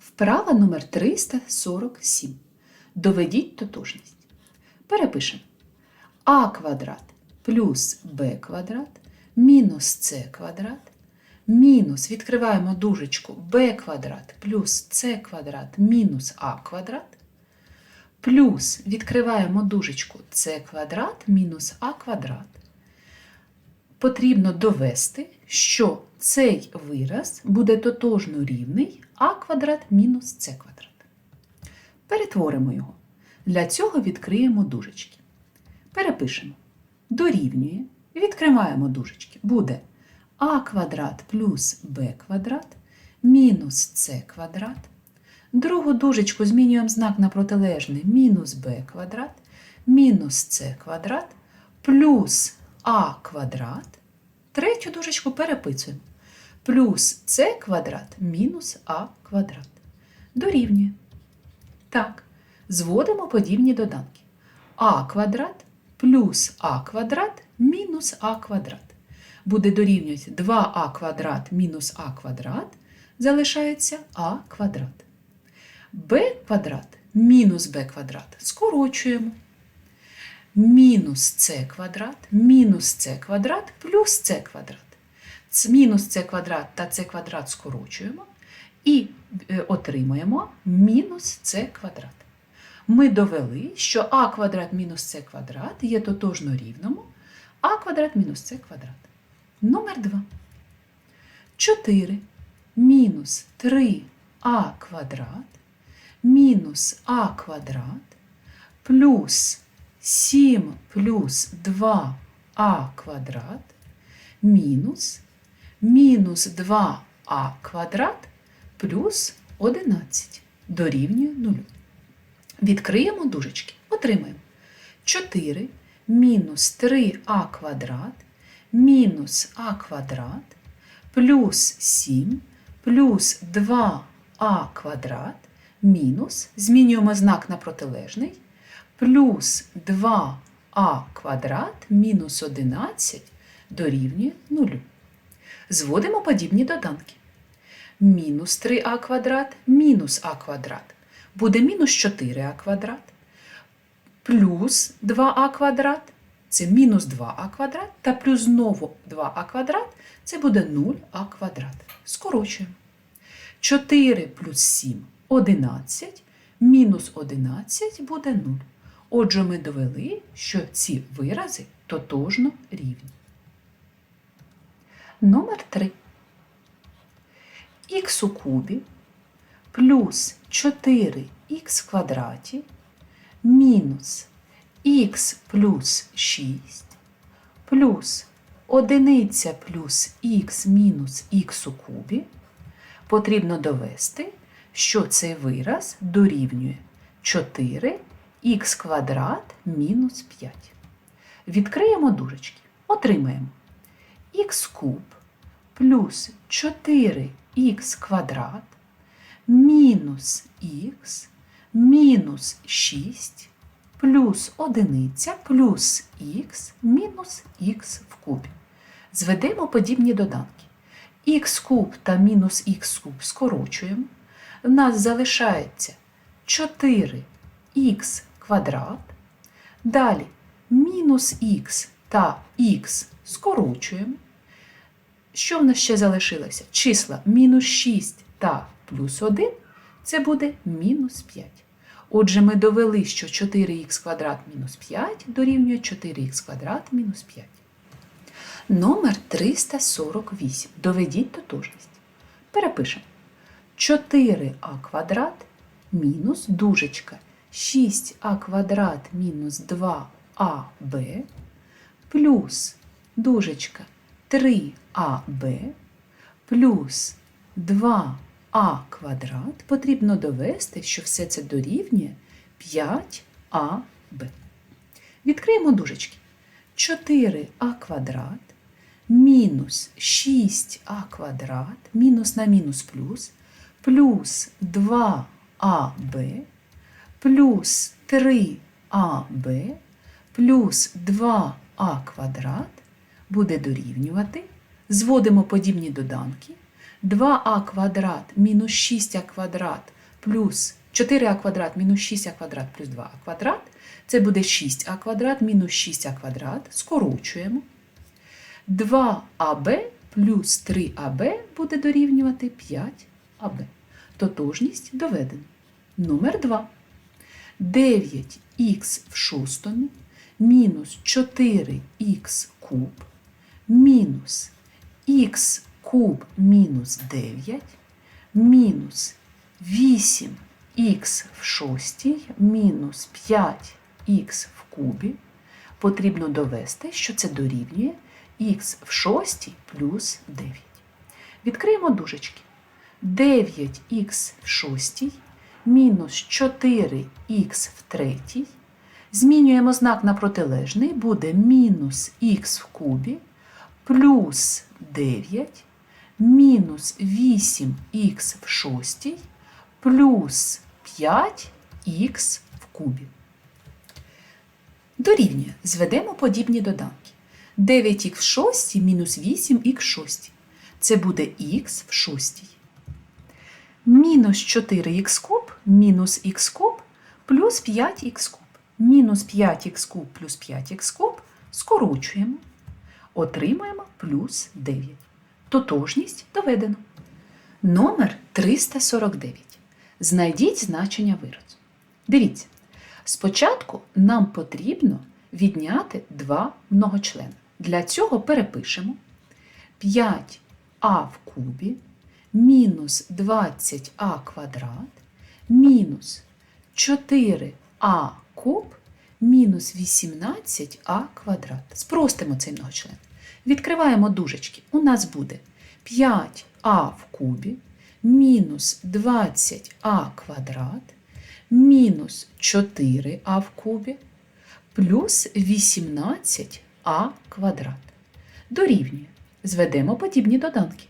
Вправа номер 347. Доведіть тотожність. Перепишемо. А квадрат плюс Б квадрат мінус С квадрат мінус, відкриваємо дужечку Б квадрат плюс С квадрат мінус А квадрат плюс відкриваємо дужечку С квадрат мінус А квадрат. Потрібно довести, що цей вираз буде тотожно рівний а квадрат мінус С квадрат. Перетворимо його. Для цього відкриємо дужечки. Перепишемо. Дорівнює. Відкриваємо дужечки. Буде а квадрат плюс Б квадрат мінус С квадрат. Другу дужечку змінюємо знак на протилежний мінус b квадрат, мінус c квадрат, плюс а квадрат. Третю дужечку переписуємо. Плюс c квадрат мінус а квадрат. Дорівнює. Так, зводимо подібні доданки. а квадрат плюс а квадрат мінус а квадрат. Буде дорівнювати 2а квадрат мінус а квадрат, залишається а квадрат b квадрат мінус b квадрат скорочуємо. Мінус c квадрат мінус c квадрат плюс c квадрат. Мінус c квадрат та c квадрат скорочуємо і е, отримаємо мінус c квадрат. Ми довели, що а квадрат мінус c квадрат є тотожно рівному а квадрат мінус c квадрат. Номер 2. 4 мінус 3а квадрат мінус а квадрат плюс 7 плюс 2а квадрат мінус мінус 2а квадрат плюс 11 дорівнює 0. Відкриємо дужечки. Отримаємо 4 мінус 3а квадрат мінус а квадрат плюс 7 плюс 2а квадрат мінус, змінюємо знак на протилежний, плюс 2а квадрат мінус 11 дорівнює 0. Зводимо подібні доданки. Мінус 3а квадрат мінус а квадрат буде мінус 4а квадрат плюс 2а квадрат це мінус 2а квадрат та плюс знову 2а квадрат це буде 0а квадрат. Скорочуємо. 4 плюс 7 11, мінус 11 буде 0. Отже, ми довели, що ці вирази тотожно рівні. Номер 3. Х у кубі плюс 4х в квадраті мінус х плюс 6 плюс 1 плюс х мінус х у кубі потрібно довести, що цей вираз дорівнює 4х квадрат мінус 5. Відкриємо дужечки. Отримаємо х куб плюс 4х квадрат мінус х мінус 6 плюс 1 плюс х мінус х в кубі. Зведемо подібні доданки. х куб та мінус х куб скорочуємо. В нас залишається 4х квадрат. Далі мінус х та х скорочуємо. Що в нас ще залишилося? Числа мінус 6 та плюс 1 це буде мінус 5. Отже, ми довели, що 4х квадрат мінус 5 дорівнює 4х квадрат мінус 5. Номер 348. Доведіть тотожність. Перепишемо. 4а квадрат мінус дужечка 6а квадрат мінус 2аб плюс дужечка 3аб плюс 2а квадрат. Потрібно довести, що все це дорівнює 5аб. Відкриємо дужечки. 4а квадрат мінус 6а квадрат, мінус на мінус плюс, плюс 2аб, плюс 3аб, плюс 2а квадрат буде дорівнювати. Зводимо подібні доданки. 2а квадрат мінус 6а квадрат плюс 4а квадрат мінус 6а квадрат плюс 2а квадрат. Це буде 6а квадрат мінус 6а квадрат. Скорочуємо. 2аб плюс 3аб буде дорівнювати 5аб. Тотожність доведена. Номер 2. 9х в шостому мінус 4х куб мінус х куб мінус 9 мінус 8х в шостій мінус 5х в кубі. Потрібно довести, що це дорівнює х в шостій плюс 9. Відкриємо дужечки. 9х в шостій мінус 4х в третій. Змінюємо знак на протилежний, буде мінус х в кубі плюс 9 мінус 8х в шостій плюс 5х в кубі. Дорівнює. Зведемо подібні доданки. 9х в шостій мінус 8х в шостій. Це буде х в шостій. Мінус 4х куб мінус х куб плюс 5х куб. Мінус 5х куб плюс 5х куб скорочуємо. Отримаємо плюс 9. Тотожність доведено. Номер 349. Знайдіть значення виразу. Дивіться, спочатку нам потрібно відняти два многочлени. Для цього перепишемо 5а в кубі мінус 20а квадрат мінус 4а куб мінус 18а квадрат. Спростимо цей многочлен. Відкриваємо дужечки. У нас буде 5а в кубі мінус 20а квадрат мінус 4а в кубі плюс 18а квадрат. Дорівнює. Зведемо подібні доданки.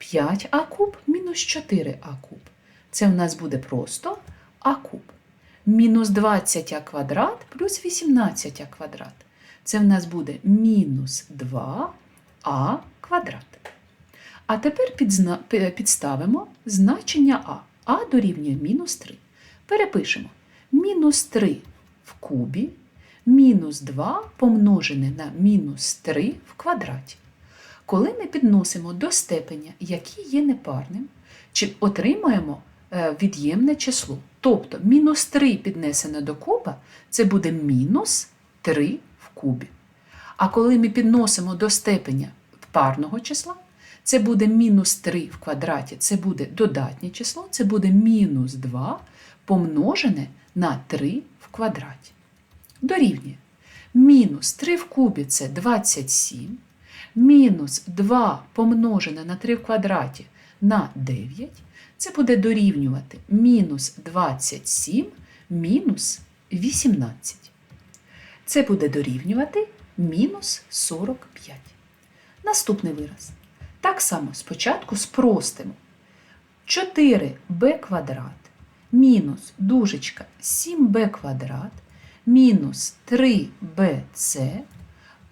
5а куб мінус 4а куб. Це у нас буде просто а куб. Мінус 20а квадрат плюс 18а квадрат. Це в нас буде мінус 2а квадрат. А тепер підзна... підставимо значення а. а дорівнює мінус 3. Перепишемо. Мінус 3 в кубі мінус 2 помножене на мінус 3 в квадраті. Коли ми підносимо до степеня, які є непарним, чи отримаємо від'ємне число. Тобто мінус 3 піднесене до куба, це буде мінус 3 в кубі. А коли ми підносимо до степеня парного числа, це буде мінус 3 в квадраті, це буде додатнє число, це буде мінус 2 помножене на 3 в квадраті. Дорівнює. Мінус 3 в кубі це 27, мінус 2 помножене на 3 в квадраті на 9, це буде дорівнювати мінус 27 мінус 18. Це буде дорівнювати мінус 45. Наступний вираз. Так само спочатку спростимо. 4b квадрат мінус дужечка 7b квадрат мінус 3bc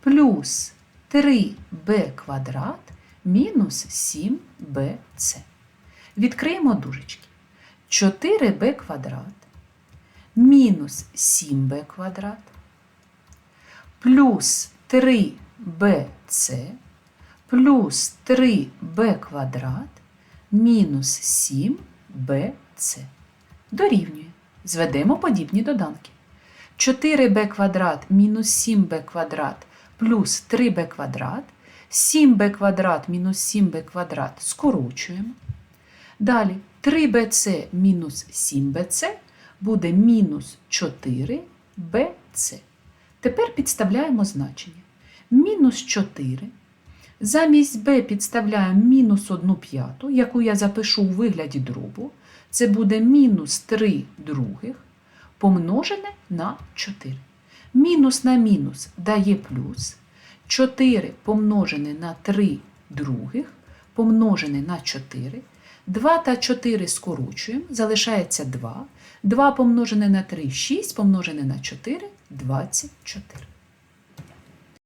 плюс 3b квадрат мінус 7bc. Відкриємо дужечки. 4b квадрат мінус 7b квадрат плюс 3bc плюс 3b квадрат мінус 7bc. Дорівнює. Зведемо подібні доданки. 4b квадрат мінус 7b квадрат плюс 3b квадрат, 7b квадрат мінус 7b квадрат скорочуємо. Далі 3bc мінус 7bc буде мінус 4bc. Тепер підставляємо значення. Мінус 4. Замість b підставляємо мінус 1 п'яту, яку я запишу у вигляді дробу. Це буде мінус 3 других помножене на 4. Мінус на мінус дає плюс. 4 помножене на 3 других помножене на 4. 2 та 4 скорочуємо, залишається 2. 2 помножене на 3 6 помножене на 4 24.